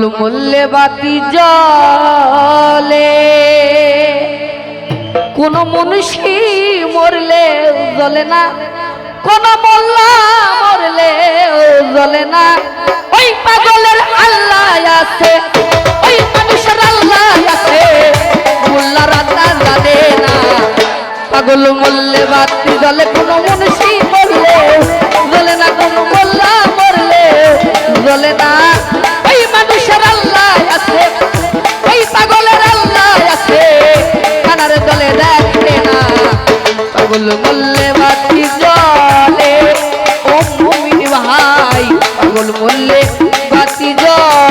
মূল্যে বাতি জলে কোন মনুষী মরলে জ্বলে না, কোন মোল্লা মরলে জ্বলে না। ওই পাগলের আল্লাহ আছে, ওই মানুষের আল্লাহ আছে মোল্লা রাজা জানে না। পাগল মূল্যে বাতি জলে কোন মনুষী মরলে জ্বলে না, কোন মোল্লা মরলে জ্বলে না। আছে। এই পাগলের আল্লাহ আছে। কানার দলে দেখে না। পাগল বললে বাতি জলে ও মুমিন ভাই, পাগল বললে বাতি জলে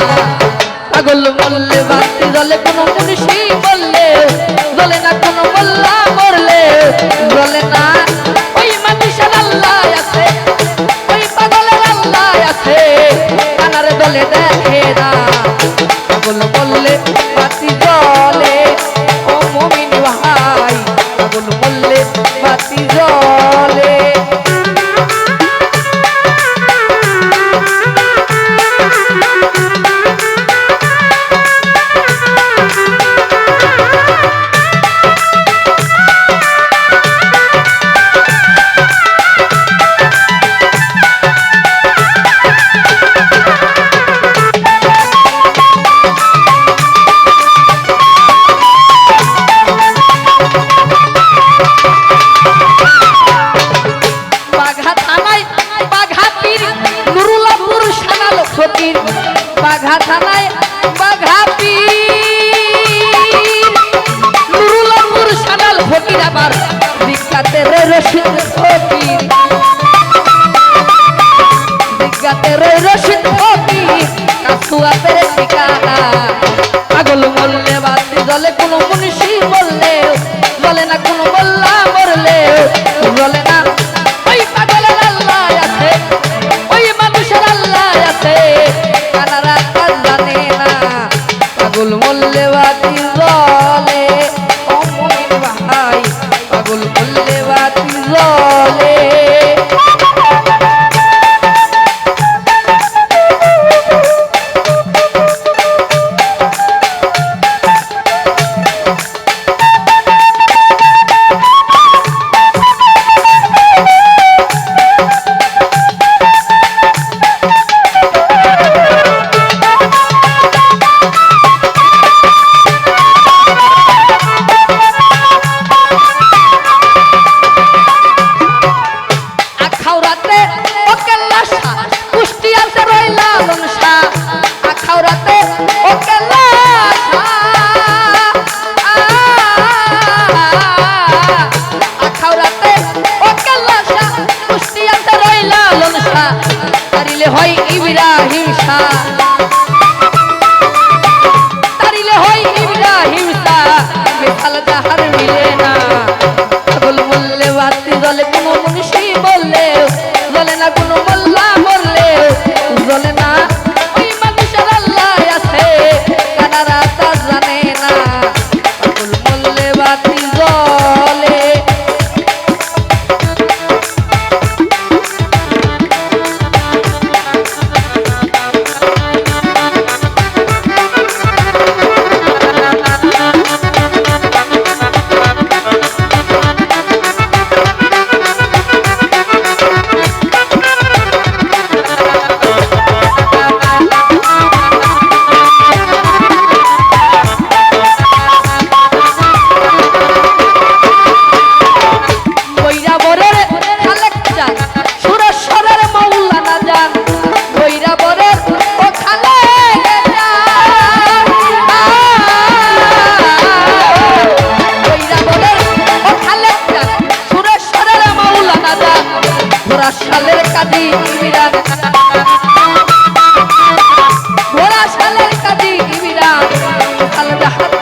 Thank you. বাঘা থানায়, বাঘা পীর, নুরুলাপুর সানাল থানায়, বাঘা পীর, নুরুলাপুর আবার বিখ্যাতের রসিদ ফকির। বিখ্যাতের রসিদ Hola. हाँ। हाँ हाँ हाँ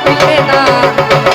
আলাদা হাত দিলে না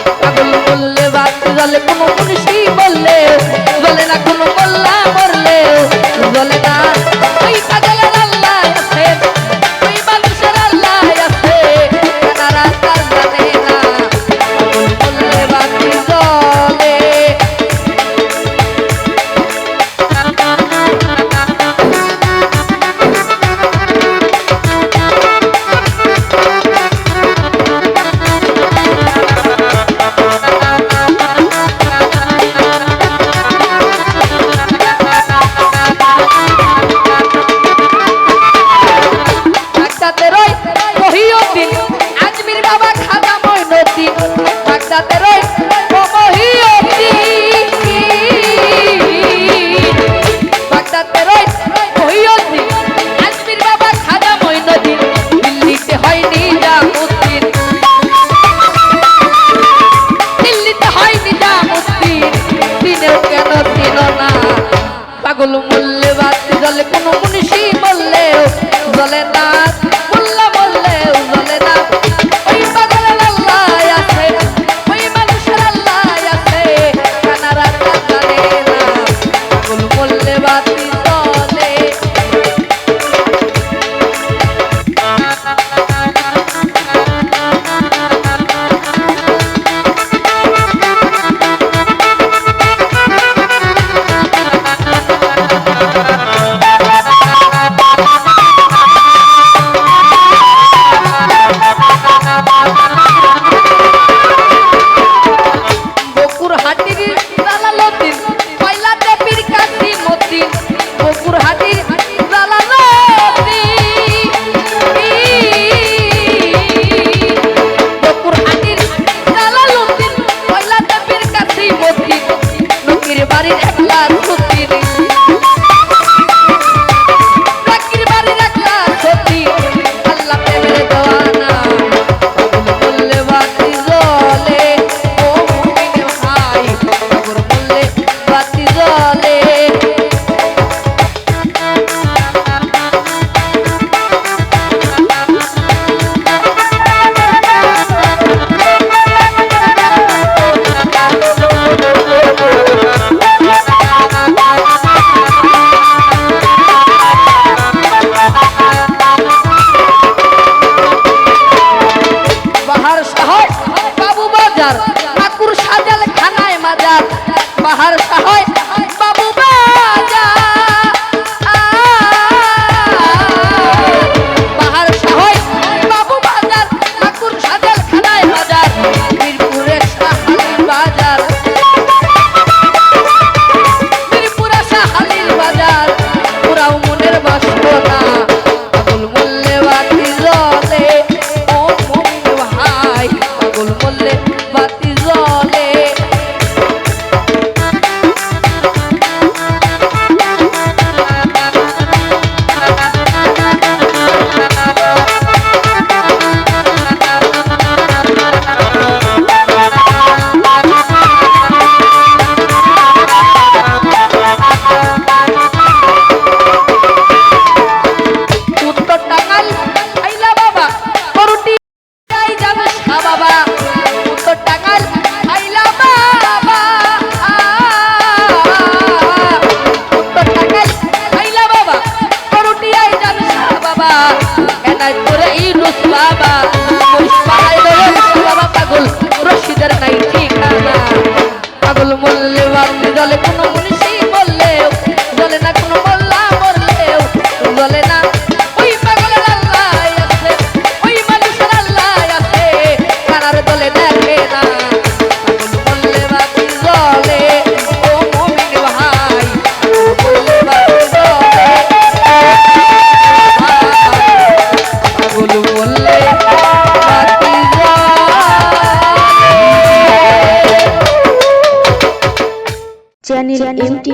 পাগল মূল্যে বাড়তে জলে কোনো